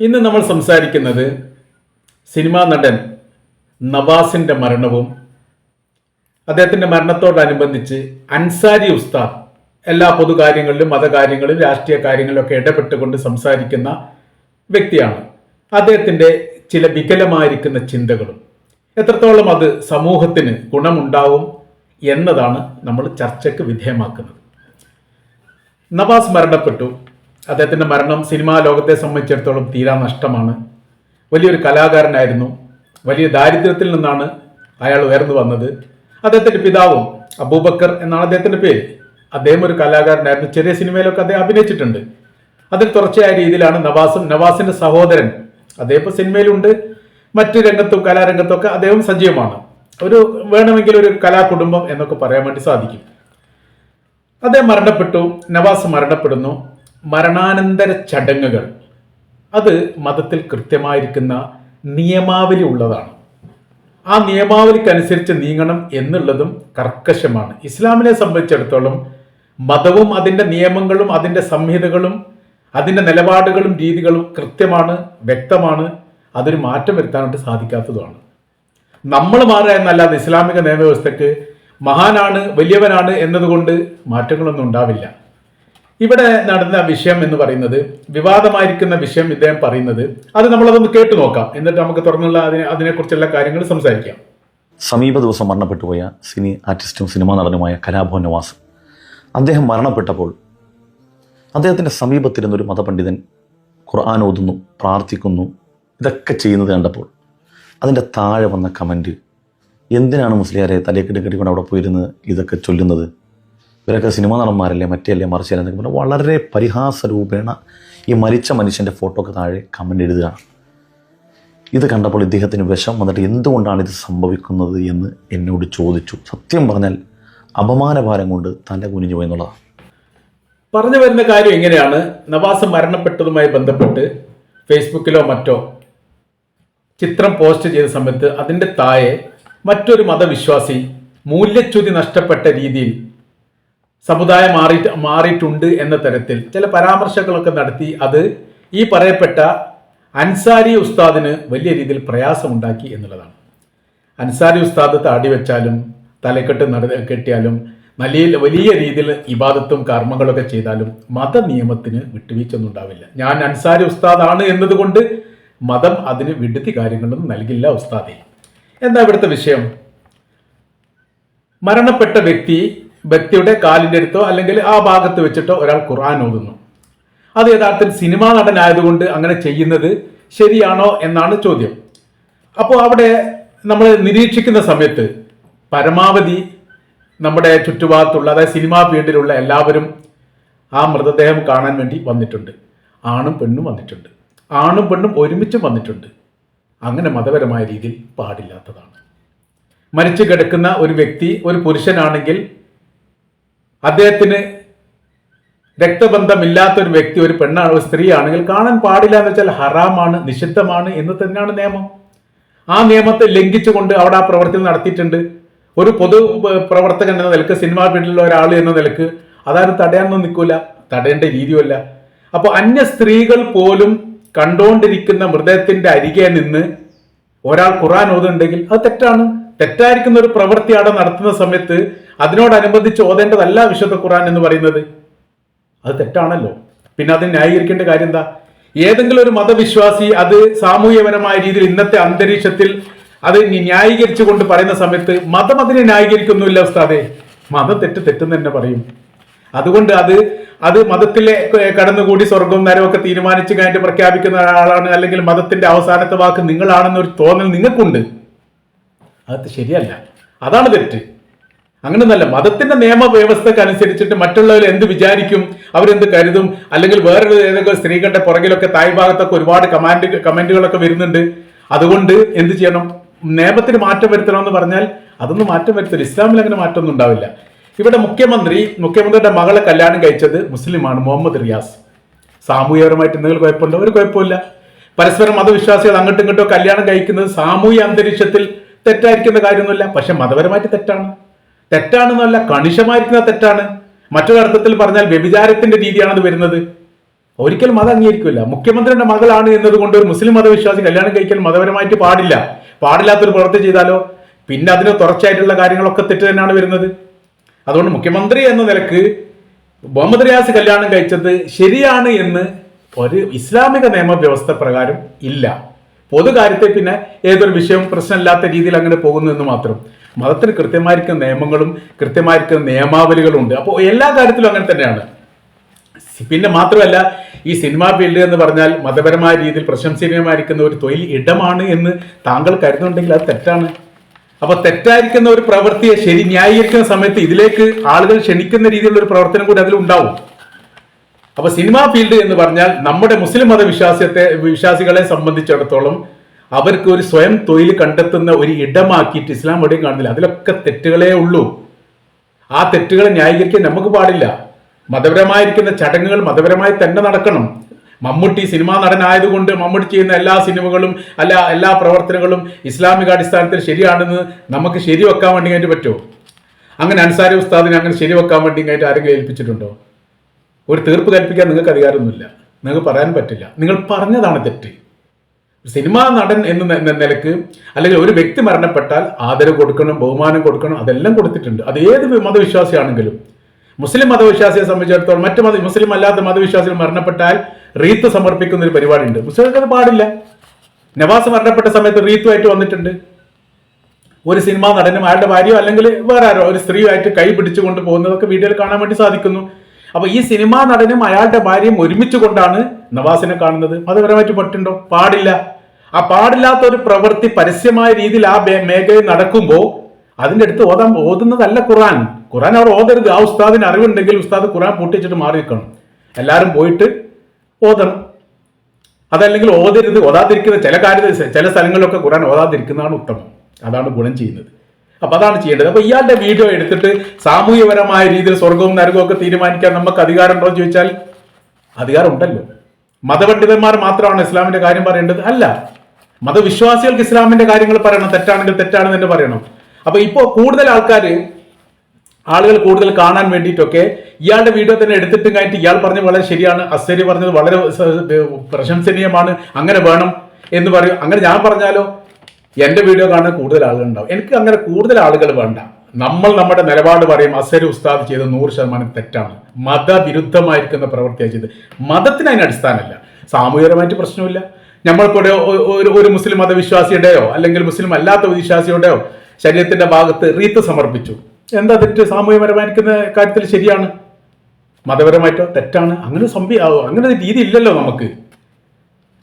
ഇന്ന് നമ്മൾ സംസാരിക്കുന്നത് സിനിമാ നടൻ നവാസിന്റെ മരണവും അദ്ദേഹത്തിന്റെ മരണത്തോടനുബന്ധിച്ച് അൻസാരി ഉസ്താദ് എല്ലാ പൊതുകാര്യങ്ങളിലും മതകാര്യങ്ങളിലും രാഷ്ട്രീയ കാര്യങ്ങളിലൊക്കെ ഇടപെട്ടുകൊണ്ട് സംസാരിക്കുന്ന വ്യക്തിയാണ്. അദ്ദേഹത്തിന്റെ ചില വികലമായിരിക്കുന്ന ചിന്തകളും എത്രത്തോളം അത് സമൂഹത്തിന് ഗുണമുണ്ടാവും എന്നതാണ് നമ്മൾ ചർച്ചയ്ക്ക് വിധേയമാക്കുന്നത്. നവാസ് മരണപ്പെട്ടു. അദ്ദേഹത്തിന്റെ മരണം സിനിമാ ലോകത്തെ സംബന്ധിച്ചിടത്തോളം തീരാ നഷ്ടമാണ്. വലിയൊരു കലാകാരനായിരുന്നു. വലിയ ദാരിദ്ര്യത്തിൽ നിന്നാണ് അയാൾ ഉയർന്നു വന്നത്. അദ്ദേഹത്തിന്റെ പിതാവും അബൂബക്കർ എന്നാണ് അദ്ദേഹത്തിന്റെ പേര്. അദ്ദേഹം ഒരു കലാകാരനായിരുന്നു. ചെറിയ സിനിമയിലൊക്കെ അദ്ദേഹം അഭിനയിച്ചിട്ടുണ്ട്. അതിൽ തുടർച്ചയായ രീതിയിലാണ് നവാസും നവാസിന്റെ സഹോദരൻ. അദ്ദേഹം ഇപ്പോൾ സിനിമയിലുണ്ട്. മറ്റു രംഗത്തും കലാരംഗത്തൊക്കെ അദ്ദേഹം സജീവമാണ്. ഒരു വേണമെങ്കിൽ ഒരു കലാകുടുംബം എന്നൊക്കെ പറയാൻ വേണ്ടി സാധിക്കും. അദ്ദേഹം മരണപ്പെട്ടു. നവാസ് മരണപ്പെടുന്നു. മരണാനന്തര ചടങ്ങുകൾ. അത് മതത്തിൽ കൃത്യമായിരിക്കുന്ന നിയമാവലി ഉള്ളതാണ്. ആ നിയമാവലിക്കനുസരിച്ച് നീങ്ങണം എന്നുള്ളതും കർക്കശമാണ്. ഇസ്ലാമിനെ സംബന്ധിച്ചിടത്തോളം മതവും അതിന്റെ നിയമങ്ങളും അതിന്റെ സംഹിതകളും അതിന്റെ നിലപാടുകളും രീതികളും കൃത്യമാണ് വ്യക്തമാണ്. അതൊരു മാറ്റം വരുത്താനായിട്ട് സാധിക്കാത്തതുമാണ്. നമ്മൾ മാറുക എന്നല്ലാതെ ഇസ്ലാമിക നിയമവ്യവസ്ഥക്ക് മഹാനാണ് വലിയവനാണ് എന്നതുകൊണ്ട് മാറ്റങ്ങളൊന്നും ഉണ്ടാവില്ല. ഇവിടെ നടന്ന വിഷയം എന്ന് പറയുന്നത് വിവാദമായിരിക്കുന്ന വിഷയം ഇദ്ദേഹം പറയുന്നത് അത് നമ്മളതൊന്ന് കേട്ടു നോക്കാം. എന്നിട്ട് നമുക്ക് തുറന്നുള്ള അതിനെ അതിനെക്കുറിച്ചുള്ള കാര്യങ്ങൾ സംസാരിക്കാം. സമീപ ദിവസം മരണപ്പെട്ടു പോയ സിനി ആർട്ടിസ്റ്റും സിനിമാ നടനുമായ കലാഭവൻ നവാസ്. അദ്ദേഹം മരണപ്പെട്ടപ്പോൾ അദ്ദേഹത്തിന്റെ സമീപത്തിരുന്നൊരു മതപണ്ഡിതൻ ഖുർആൻ ഓതുന്നു പ്രാർത്ഥിക്കുന്നു ഇതൊക്കെ ചെയ്യുന്നത് കണ്ടപ്പോൾ അതിന്റെ താഴെ വന്ന കമന്റ് എന്തിനാണ് മുസ്ലിയാരെ തലയെക്കിട്ട് കെട്ടിക്കൊണ്ട് അവിടെ പോയിരുന്ന് ഇതൊക്കെ ചൊല്ലുന്നത്? ഇവരൊക്കെ സിനിമാ നടന്മാരല്ലേ? മറ്റേ മറിച്ചല്ലേ എന്നൊക്കെ പറഞ്ഞാൽ വളരെ പരിഹാസരൂപേണ ഈ മരിച്ച മനുഷ്യന്റെ ഫോട്ടോക്ക് താഴെ കമന്റ് എഴുതുകയാണ്. ഇത് കണ്ടപ്പോൾ ഇദ്ദേഹത്തിന് വിഷം വന്നിട്ട് എന്തുകൊണ്ടാണ് ഇത് സംഭവിക്കുന്നത് എന്ന് എന്നോട് ചോദിച്ചു. സത്യം പറഞ്ഞാൽ അപമാനഭാരം കൊണ്ട് തല കുനിഞ്ഞു പോയി പറഞ്ഞു വരുന്ന കാര്യം എങ്ങനെയാണ് നവാസ് മരണപ്പെട്ടതുമായി ബന്ധപ്പെട്ട് ഫേസ്ബുക്കിലോ മറ്റോ ചിത്രം പോസ്റ്റ് ചെയ്ത സമയത്ത് അതിന്റെ താഴെ മറ്റൊരു മതവിശ്വാസി മൂല്യച്യുതി നഷ്ടപ്പെട്ട രീതിയിൽ സമുദായം മാറി മാറിയിട്ടുണ്ട് എന്ന തരത്തിൽ ചില പരാമർശങ്ങളൊക്കെ നടത്തി അത് ഈ പറയപ്പെട്ട അൻസാരി ഉസ്താദിന് വലിയ രീതിയിൽ പ്രയാസമുണ്ടാക്കി എന്നുള്ളതാണ്. അൻസാരി ഉസ്താദ് താടി വെച്ചാലും തലക്കെട്ട് നട കെട്ടിയാലും നല്ല വലിയ രീതിയിൽ ഇബാദത്തും കർമ്മങ്ങളൊക്കെ ചെയ്താലും മത നിയമത്തിന് വിട്ടുവീഴ്ചയൊന്നും ഉണ്ടാവില്ല ഞാൻ അൻസാരി ഉസ്താദാണ് എന്നതുകൊണ്ട് മതം അതിന് വിടുതി കാര്യങ്ങളൊന്നും നൽകില്ല ഉസ്താദേ. എന്താ ഇവിടുത്തെ വിഷയം? മരണപ്പെട്ട വ്യക്തി വ്യക്തിയുടെ കാലിന്റെ അടുത്തോ അല്ലെങ്കിൽ ആ ഭാഗത്ത് വെച്ചിട്ടോ ഒരാൾ ഖുർആൻ ഓതുന്നു. അത് യഥാർത്ഥത്തിൽ സിനിമാ നടനായതുകൊണ്ട് അങ്ങനെ ചെയ്യുന്നത് ശരിയാണോ എന്നാണ് ചോദ്യം. അപ്പോൾ അവിടെ നമ്മൾ നിരീക്ഷിക്കുന്ന സമയത്ത് പരമാവധി നമ്മുടെ ചുറ്റുഭാഗത്തുള്ള അതായത് സിനിമാ ഫീൽഡിലുള്ള എല്ലാവരും ആ മൃതദേഹം കാണാൻ വേണ്ടി വന്നിട്ടുണ്ട്. ആണും പെണ്ണും വന്നിട്ടുണ്ട്. ആണും പെണ്ണും ഒരുമിച്ചും വന്നിട്ടുണ്ട്. അങ്ങനെ മതപരമായ രീതിയിൽ പാടില്ലാത്തതാണ്. മരിച്ചു കിടക്കുന്ന ഒരു വ്യക്തി ഒരു പുരുഷനാണെങ്കിൽ അദ്ദേഹത്തിന് രക്തബന്ധമില്ലാത്ത ഒരു വ്യക്തി ഒരു പെണ്ണാണ് ഒരു സ്ത്രീയാണെങ്കിൽ കാണാൻ പാടില്ല എന്ന് വെച്ചാൽ ഹറാമാണ് നിഷിദ്ധമാണ് എന്ന് തന്നെയാണ് നിയമം. ആ നിയമത്തെ ലംഘിച്ചുകൊണ്ട് അവിടെ ആ പ്രവർത്തി നടത്തിയിട്ടുണ്ട്. ഒരു പൊതു പ്രവർത്തകൻ എന്ന നിലയ്ക്ക് സിനിമാ ഫീൽഡിലുള്ള ഒരാൾ എന്ന നിലയ്ക്ക് അതാരും തടയാനൊന്നും നിൽക്കൂല തടയേണ്ട രീതിയല്ല അപ്പോൾ അന്യ സ്ത്രീകൾ പോലും കണ്ടുകൊണ്ടിരിക്കുന്ന മൃതത്തിന്റെ അരികെ നിന്ന് ഒരാൾ ഖുറാൻ ഓതുന്നുണ്ടെങ്കിൽ അത് തെറ്റാണ്. തെറ്റായിരിക്കുന്ന ഒരു പ്രവൃത്തി അവിടെ നടത്തുന്ന സമയത്ത് അതിനോടനുബന്ധിച്ച് ഓതേണ്ടതല്ല വിശുദ്ധ ഖുറാൻ എന്ന് പറയുന്നത്. അത് തെറ്റാണല്ലോ. പിന്നെ അത് ന്യായീകരിക്കേണ്ട കാര്യം എന്താ? ഏതെങ്കിലും ഒരു മതവിശ്വാസി അത് സാമൂഹ്യപരമായ രീതിയിൽ ഇന്നത്തെ അന്തരീക്ഷത്തിൽ അത് ന്യായീകരിച്ചു കൊണ്ട് പറയുന്ന സമയത്ത് മതം അതിനെ ന്യായീകരിക്കൊന്നുമില്ല ഉസ്താദെ. മതം തെറ്റ് തെറ്റെന്ന് തന്നെ പറയും. അതുകൊണ്ട് അത് അത് മതത്തിലെ കടന്നുകൂടി സ്വർഗവും നരമൊക്കെ തീരുമാനിച്ചു കഴിഞ്ഞിട്ട് പ്രഖ്യാപിക്കുന്ന ഒരാളാണ് അല്ലെങ്കിൽ മതത്തിന്റെ അവസാനത്തെ വാക്ക് നിങ്ങളാണെന്നൊരു തോന്നൽ നിങ്ങൾക്കുണ്ട്. അത് ശരിയല്ല. അതാണ് തെറ്റ്. അങ്ങനെയൊന്നല്ല മതത്തിന്റെ നിയമവ്യവസ്ഥക്ക് അനുസരിച്ചിട്ട് മറ്റുള്ളവർ എന്ത് വിചാരിക്കും അവരെന്ത് കരുതും അല്ലെങ്കിൽ വേറൊരു ഏതൊക്കെ സ്ത്രീകളുടെ പുറകിലൊക്കെ തായ് ഭാഗത്തൊക്കെ ഒരുപാട് കമാൻഡ് കമന്റുകളൊക്കെ വരുന്നുണ്ട്. അതുകൊണ്ട് എന്ത് ചെയ്യണം? നിയമത്തിന് മാറ്റം വരുത്തണമെന്ന് പറഞ്ഞാൽ അതൊന്നും മാറ്റം വരുത്തില്ല ഇസ്ലാമിൽ അങ്ങനെ മാറ്റമൊന്നും ഉണ്ടാവില്ല. ഇവിടെ മുഖ്യമന്ത്രി മുഖ്യമന്ത്രിയുടെ മകളെ കല്യാണം കഴിച്ചത് മുസ്ലിമാണ് മുഹമ്മദ് റിയാസ്. സാമൂഹികപരമായിട്ട് എന്തെങ്കിലും കുഴപ്പമുണ്ടോ? ഒരു കുഴപ്പമില്ല പരസ്പരം മതവിശ്വാസികൾ അങ്ങോട്ടും ഇങ്ങോട്ടും കല്യാണം കഴിക്കുന്നത് സാമൂഹ്യ അന്തരീക്ഷത്തിൽ തെറ്റായിരിക്കുന്ന കാര്യമൊന്നുമില്ല. പക്ഷെ മതപരമായിട്ട് തെറ്റാണ്. തെറ്റാണെന്നല്ല കണിശമായിരിക്കുന്ന തെറ്റാണ്. മറ്റൊരർത്ഥത്തിൽ പറഞ്ഞാൽ വ്യഭിചാരത്തിന്റെ രീതിയാണത് വരുന്നത്. ഒരിക്കലും മത അംഗീകരിക്കില്ല. മുഖ്യമന്ത്രിയുടെ മകളാണ് എന്നതുകൊണ്ട് ഒരു മുസ്ലിം മതവിശ്വാസി കല്യാണം കഴിക്കാൻ മതപരമായിട്ട് പാടില്ല. പാടില്ലാത്തൊരു പ്രവൃത്തി ചെയ്താലോ? പിന്നെ അതിന് തുടർച്ചയായിട്ടുള്ള കാര്യങ്ങളൊക്കെ തെറ്റ് തന്നെയാണ് വരുന്നത്. അതുകൊണ്ട് മുഖ്യമന്ത്രി എന്ന നിലയ്ക്ക് മുഹമ്മദ് റിയാസ് കല്യാണം കഴിച്ചത് ശരിയാണ് എന്ന് ഒരു ഇസ്ലാമിക നിയമവ്യവസ്ഥ പ്രകാരം ഇല്ല. പൊതുകാര്യത്തെ പിന്നെ ഏതൊരു വിഷയവും പ്രശ്നമില്ലാത്ത രീതിയിൽ അങ്ങനെ പോകുന്നു എന്ന് മാത്രം. മതത്തിന് കൃത്യമായിരിക്കുന്ന നിയമങ്ങളും കൃത്യമായിരിക്കുന്ന നിയമാവലികളും ഉണ്ട് അപ്പോൾ എല്ലാ കാര്യത്തിലും അങ്ങനെ തന്നെയാണ്. പിന്നെ മാത്രമല്ല ഈ സിനിമാ ഫീൽഡ് എന്ന് പറഞ്ഞാൽ മതപരമായ രീതിയിൽ പ്രശംസനീയമായിരിക്കുന്ന ഒരു തൊഴിൽ ഇടമാണ് എന്ന് താങ്കൾ കരുതുന്നുണ്ടെങ്കിൽ അത് തെറ്റാണ്. അപ്പൊ തെറ്റായിരിക്കുന്ന ഒരു പ്രവൃത്തിയെ ശരി ന്യായീകരിക്കുന്ന സമയത്ത് ഇതിലേക്ക് ആളുകൾ ക്ഷണിക്കുന്ന രീതിയിലുള്ള ഒരു പ്രവർത്തനം കൂടി അതിലുണ്ടാവും അപ്പൊ സിനിമാ ഫീൽഡ് എന്ന് പറഞ്ഞാൽ നമ്മുടെ മുസ്ലിം മതവിശ്വാസത്തെ വിശ്വാസികളെ സംബന്ധിച്ചിടത്തോളം അവർക്ക് ഒരു സ്വയം തൊഴിൽ കണ്ടെത്തുന്ന ഒരു ഇടമാക്കിയിട്ട് ഇസ്ലാം എവിടെയും കാണുന്നില്ല. അതിലൊക്കെ തെറ്റുകളേ ഉള്ളൂ. ആ തെറ്റുകളെ ന്യായീകരിക്കാൻ നമുക്ക് പാടില്ല. മതപരമായിരിക്കുന്ന ചടങ്ങുകൾ മതപരമായി തന്നെ നടക്കണം. മമ്മൂട്ടി സിനിമാ നടനായതുകൊണ്ട് മമ്മൂട്ടി ചെയ്യുന്ന എല്ലാ സിനിമകളും അല്ല എല്ലാ പ്രവർത്തനങ്ങളും ഇസ്ലാമിക അടിസ്ഥാനത്തിൽ ശരിയാണെന്ന് നമുക്ക് ശരിവെക്കാൻ വേണ്ടി കഴിഞ്ഞിട്ട് പറ്റുമോ? അങ്ങനെ അൻസാരി ഉസ്താദിനെ അങ്ങനെ ശരിവെക്കാൻ വേണ്ടി കഴിഞ്ഞിട്ട് ആരെങ്കിലും ഏൽപ്പിച്ചിട്ടുണ്ടോ? ഒരു തീർപ്പ് കൽപ്പിക്കാൻ നിങ്ങൾക്ക് അധികാരമൊന്നുമില്ല. നിങ്ങൾക്ക് പറയാൻ പറ്റില്ല. നിങ്ങൾ പറഞ്ഞതാണ് തെറ്റ്. സിനിമാ നടൻ എന്ന നിലയ്ക്ക് അല്ലെങ്കിൽ ഒരു വ്യക്തി മരണപ്പെട്ടാൽ ആദരവ് കൊടുക്കണം ബഹുമാനം കൊടുക്കണം അതെല്ലാം കൊടുത്തിട്ടുണ്ട്. അത് ഏത് മതവിശ്വാസിയാണെങ്കിലും. മുസ്ലിം മതവിശ്വാസിയെ സംബന്ധിച്ചിടത്തോളം മറ്റു മത മുസ്ലിം അല്ലാത്ത മതവിശ്വാസികൾ മരണപ്പെട്ടാൽ റീത്ത് സമർപ്പിക്കുന്ന ഒരു പരിപാടിയുണ്ട്. മുസ്ലിങ്ങൾക്ക് അത് പാടില്ല. നവാസ് മരണപ്പെട്ട സമയത്ത് റീത്തുമായിട്ട് വന്നിട്ടുണ്ട്. ഒരു സിനിമാ നടനും അയാളുടെ ഭാര്യയോ അല്ലെങ്കിൽ വേറെ ആരോ ഒരു സ്ത്രീയായിട്ട് കൈ പിടിച്ചുകൊണ്ട് പോകുന്നതൊക്കെ വീഡിയോയിൽ കാണാൻ വേണ്ടി സാധിക്കുന്നു. അപ്പൊ ഈ സിനിമാ നടനും അയാളുടെ ഭാര്യയും ഒരുമിച്ച് കൊണ്ടാണ് നവാസിനെ കാണുന്നത്. മതപരമായിട്ട് പറ്റുണ്ടോ? പാടില്ല. ആ പാടില്ലാത്ത ഒരു പ്രവൃത്തി പരസ്യമായ രീതിയിൽ ആ മേഖലയിൽ നടക്കുമ്പോൾ അതിന്റെ അടുത്ത് ഓതാൻ ഓതുന്നതല്ല ഖുറാൻ ഖുറാൻ അവർ ഓതരുത്. ആ ഉസ്താദിന് അറിവുണ്ടെങ്കിൽ ഉസ്താദ് ഖുറാൻ പൊട്ടിച്ചിട്ട് മാറി നിൽക്കണം. എല്ലാവരും പോയിട്ട് ഓതണം. അതല്ലെങ്കിൽ ഓതരുത്. ഓതാതിരിക്കുന്ന ചില കാര്യ ചില സ്ഥലങ്ങളിലൊക്കെ ഖുറാൻ ഓതാതിരിക്കുന്നതാണ് ഉത്തമം. അതാണ് ഗുണം ചെയ്യുന്നത്. അപ്പൊ അതാണ് ചെയ്യേണ്ടത്. അപ്പൊ ഇയാളുടെ വീഡിയോ എടുത്തിട്ട് സാമൂഹ്യപരമായ രീതിയിൽ സ്വർഗവും നരകവും ഒക്കെ തീരുമാനിക്കാൻ നമുക്ക് അധികാരമുണ്ടോ എന്ന് ചോദിച്ചാൽ അധികാരം ഉണ്ടല്ലോ. മതപണ്ഡിതന്മാർ മാത്രമാണ് ഇസ്ലാമിന്റെ കാര്യം പറയേണ്ടത്. അല്ല മതവിശ്വാസികൾക്ക് ഇസ്ലാമിന്റെ കാര്യങ്ങൾ പറയണം. തെറ്റാണെങ്കിൽ തെറ്റാണെന്ന് തന്നെ പറയണം. അപ്പൊ ഇപ്പോ കൂടുതൽ ആൾക്കാർ ആളുകൾ കൂടുതൽ കാണാൻ വേണ്ടിയിട്ടൊക്കെ ഇയാളുടെ വീഡിയോ തന്നെ എടുത്തിട്ടും കഴിഞ്ഞിട്ട് ഇയാൾ പറഞ്ഞത് വളരെ ശരിയാണ്. അസ്സരി പറഞ്ഞത് വളരെ പ്രശംസനീയമാണ്. അങ്ങനെ വേണം എന്ന് പറയും. അങ്ങനെ ഞാൻ പറഞ്ഞാലോ? എന്റെ വീഡിയോ കാണാൻ കൂടുതൽ ആളുകൾ ഉണ്ടാവും എനിക്ക് അങ്ങനെ കൂടുതൽ ആളുകൾ വേണ്ട. നമ്മൾ നമ്മുടെ നിലപാട് പറയും അസരി ഉസ്താദ് ചെയ്ത് നൂറ് ശതമാനം തെറ്റാണ്. മതവിരുദ്ധമായിരിക്കുന്ന പ്രവൃത്തിയാണ് ചെയ്ത് മതത്തിന് അതിന് അടിസ്ഥാനമില്ല. സാമൂഹികപരമായിട്ട് പ്രശ്നമില്ല. നമ്മളിപ്പോൾ ഒരു ഒരു മുസ്ലിം മതവിശ്വാസിയുടെയോ അല്ലെങ്കിൽ മുസ്ലിം അല്ലാത്ത വിശ്വാസിയുടെയോ ശരീരത്തിന്റെ ഭാഗത്ത് റീത്ത് സമർപ്പിച്ചു. എന്താ തെറ്റ്? സാമൂഹികപരമായിരിക്കുന്ന കാര്യത്തിൽ ശരിയാണ്. മതപരമായിട്ടോ തെറ്റാണ്? അങ്ങനെ സംഭവ അങ്ങനെ രീതി ഇല്ലല്ലോ നമുക്ക്.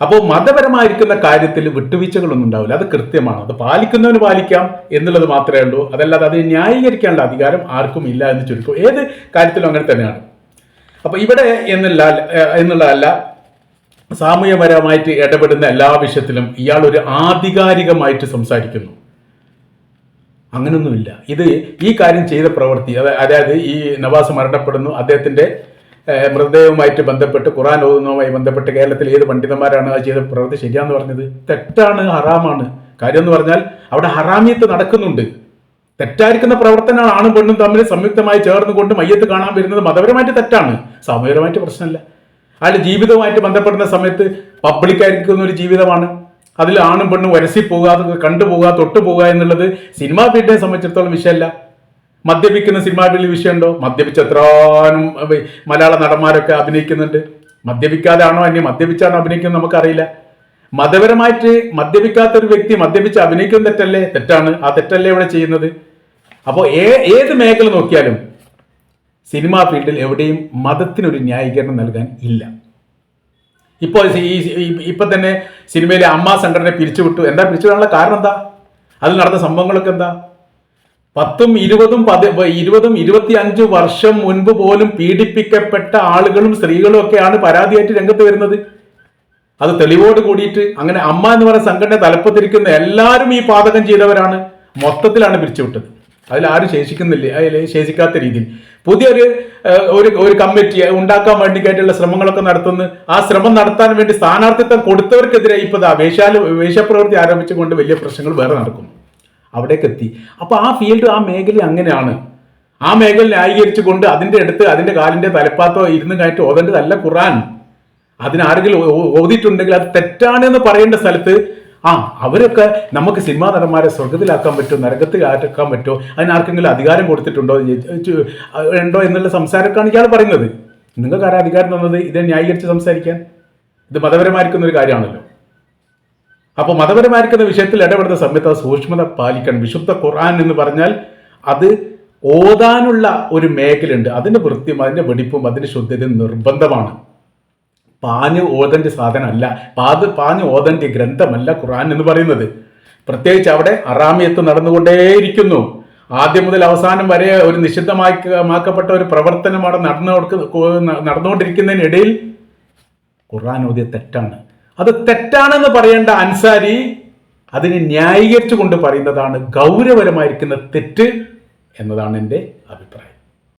അപ്പോൾ മതപരമായിരിക്കുന്ന കാര്യത്തിൽ വിട്ടുവീഴ്ചകളൊന്നും ഉണ്ടാവില്ല. അത് കൃത്യമാണ്. അത് പാലിക്കുന്നവന് പാലിക്കാം എന്നുള്ളത് മാത്രമേ ഉള്ളൂ. അതല്ലാതെ അത് ന്യായീകരിക്കാനുള്ള അധികാരം ആർക്കും ഇല്ല എന്ന് ചുരുക്കും. ഏത് കാര്യത്തിലും അങ്ങനെ തന്നെയാണ്. അപ്പോൾ ഇവിടെ എന്നുള്ള എന്നുള്ളതല്ല സാമൂഹ്യപരമായിട്ട് ഇടപെടുന്ന എല്ലാ വിഷയത്തിലും ഇയാൾ ഒരു ആധികാരികമായിട്ട് സംസാരിക്കുന്നു. അങ്ങനൊന്നുമില്ല. ഇത് ഈ കാര്യം ചെയ്ത പ്രവൃത്തി അതായത് ഈ നവാസ് മരണപ്പെടുന്നു. അദ്ദേഹത്തിന്റെ മൃതദേഹവുമായിട്ട് ബന്ധപ്പെട്ട് ഖുറാൻ ഓതുന്നതുമായി ബന്ധപ്പെട്ട് കേരളത്തിൽ ഏത് പണ്ഡിതന്മാരാണ് അത് ചെയ്ത പ്രവൃത്തി ശരിയാന്ന് പറഞ്ഞത്. തെറ്റാണ് ഹറാമാണ്. കാര്യം എന്ന് പറഞ്ഞാൽ അവിടെ ഹറാമിയത്ത് നടക്കുന്നുണ്ട്. തെറ്റായിരിക്കുന്ന പ്രവർത്തനമാണ് ആണും പെണ്ണും തമ്മിൽ സംയുക്തമായി ചേർന്നുകൊണ്ട് മയ്യത്ത് കാണാൻ വരുന്നത് മതപരമായിട്ട് തെറ്റാണ്. സാമൂഹികമായിട്ട് പ്രശ്നമില്ല. അയാളുടെ ജീവിതവുമായിട്ട് ബന്ധപ്പെടുന്ന സമയത്ത് പബ്ലിക്കായിരിക്കുന്ന ഒരു ജീവിതമാണ്. അതിൽ ആണും പെണ്ണും വരസി പോകാതെ കണ്ടുപോകുക തൊട്ടു പോകുക എന്നുള്ളത് സിനിമാ ഫീൽഡിനെ സംബന്ധിച്ചിടത്തോളം വിഷയമല്ല. മദ്യപിക്കുന്ന സിനിമാ ഫീൽഡിൽ വിഷയമുണ്ടോ? മദ്യപിച്ച എത്രാനും മലയാള നടന്മാരൊക്കെ അഭിനയിക്കുന്നുണ്ട്. മദ്യപിക്കാതാണോ അന്യ മദ്യപിച്ചാണോ അഭിനയിക്കുന്നത് നമുക്കറിയില്ല. മതപരമായിട്ട് മദ്യപിക്കാത്ത ഒരു വ്യക്തി മദ്യപിച്ച് അഭിനയിക്കുന്ന തെറ്റല്ലേ? തെറ്റാണ്. ആ തെറ്റല്ലേ ഇവിടെ ചെയ്യുന്നത്? അപ്പോൾ ഏ ഏത് മേഖല നോക്കിയാലും സിനിമാ ഫീൽഡിൽ എവിടെയും മതത്തിനൊരു ന്യായീകരണം നൽകാൻ ഇല്ല. ഇപ്പോൾ ഈ ഇപ്പൊ തന്നെ സിനിമയിലെ അമ്മ സംഘടന പിരിച്ചുവിട്ടു. എന്താ പിരിച്ചുവിടാനുള്ള കാരണം എന്താ? അതിൽ നടന്ന സംഭവങ്ങളൊക്കെ എന്താ? പത്തും ഇരുപതും പതി ഇരുപതും ഇരുപത്തി അഞ്ച് വർഷം മുൻപ് പോലും പീഡിപ്പിക്കപ്പെട്ട ആളുകളും സ്ത്രീകളും ഒക്കെയാണ് പരാതിയായിട്ട് രംഗത്ത് വരുന്നത്. അത് തെളിവോട് കൂടിയിട്ട് അങ്ങനെ അമ്മ എന്ന് പറയുന്ന സംഘടന തലപ്പത്തിരിക്കുന്ന എല്ലാവരും ഈ പാതകം ചെയ്തവരാണ്. മൊത്തത്തിലാണ് പിരിച്ചുവിട്ടത്. അതിൽ ആരും ശേഷിക്കുന്നില്ല അതിൽ ശേഷിക്കാത്ത രീതിയിൽ. പുതിയൊരു ഒരു ഒരു കമ്മിറ്റി ഉണ്ടാക്കാൻ വേണ്ടിയിട്ടുള്ള ശ്രമങ്ങളൊക്കെ നടത്തുന്നു. ആ ശ്രമം നടത്താൻ വേണ്ടി സ്ഥാനാർത്ഥിത്വം കൊടുത്തവർക്കെതിരെ ഇപ്പോൾ ആ വേഷാല വേഷപ്രവൃത്തി ആരംഭിച്ചുകൊണ്ട് വലിയ പ്രശ്നങ്ങൾ വേറെ നടക്കുന്നു. അവിടേക്ക് എത്തി അപ്പോൾ ആ ഫീൽഡ് ആ മേഖല അങ്ങനെയാണ്. ആ മേഖല ന്യായീകരിച്ചു കൊണ്ട് അതിന്റെ അടുത്ത് അതിന്റെ കാലിന്റെ തലപ്പാത്തോ ഇരുന്ന് കയറ്റി ഓതേണ്ടതല്ല ഖുറാൻ അതിനാരെങ്കിലും ഓതിയിട്ടുണ്ടെങ്കിൽ അത് തെറ്റാണെന്ന് പറയേണ്ട സ്ഥലത്ത് ആ അവരൊക്കെ നമുക്ക് സിനിമാ നടന്മാരെ സ്വർഗത്തിലാക്കാൻ പറ്റുമോ? നരകത്തിലാക്കാൻ പറ്റുമോ? അതിനാർക്കെങ്കിലും അധികാരം കൊടുത്തിട്ടുണ്ടോ? ഉണ്ടോ എന്നുള്ള സംസാരമൊക്കെയാണ് ഇയാൾ പറയുന്നത്. നിങ്ങൾക്ക് ആരാ അധികാരം തന്നത്? ഇതിനെ ന്യായീകരിച്ച് സംസാരിക്കാൻ? ഇത് മതപരമായിരിക്കുന്ന ഒരു കാര്യമാണല്ലോ. അപ്പോൾ മതപരമായിരിക്കുന്ന വിഷയത്തിൽ ഇടപെടുന്ന സമയത്ത് സൂക്ഷ്മത പാലിക്കണം. വിശുദ്ധ ഖുർആൻ എന്ന് പറഞ്ഞാൽ അത് ഓതാനുള്ള ഒരു മേഖലയുണ്ട്. അതിന്റെ വൃത്തിയും അതിന്റെ വെടിപ്പും അതിന്റെ ശുദ്ധതയും നിർബന്ധമാണ്. പാഞ്ഞ് ഓതന്റെ സാധനമല്ല. പാത് പാഞ്ഞ് ഓതന്റെ ഗ്രന്ഥമല്ല ഖുർആൻ എന്ന് പറയുന്നത്. പ്രത്യേകിച്ച് അവിടെ അറാമിയത്ത് നടന്നുകൊണ്ടേയിരിക്കുന്നു. ആദ്യം മുതൽ അവസാനം വരെ ഒരു നിഷിദ്ധമാക്കപ്പെട്ട ഒരു പ്രവർത്തനമാണ് നടന്നു കൊടുക്കുന്ന- നടന്നുകൊണ്ടിരിക്കുന്നതിനിടയിൽ ഖുർആൻ ഓതിയ തെറ്റാണ്. അത് തെറ്റാണെന്ന് പറയേണ്ട അൻസാരി അതിനെ ന്യായീകരിച്ചു കൊണ്ട് പറയുന്നതാണ് ഗൗരവപരമായിരിക്കുന്ന തെറ്റ് എന്നതാണ് എന്റെ അഭിപ്രായം.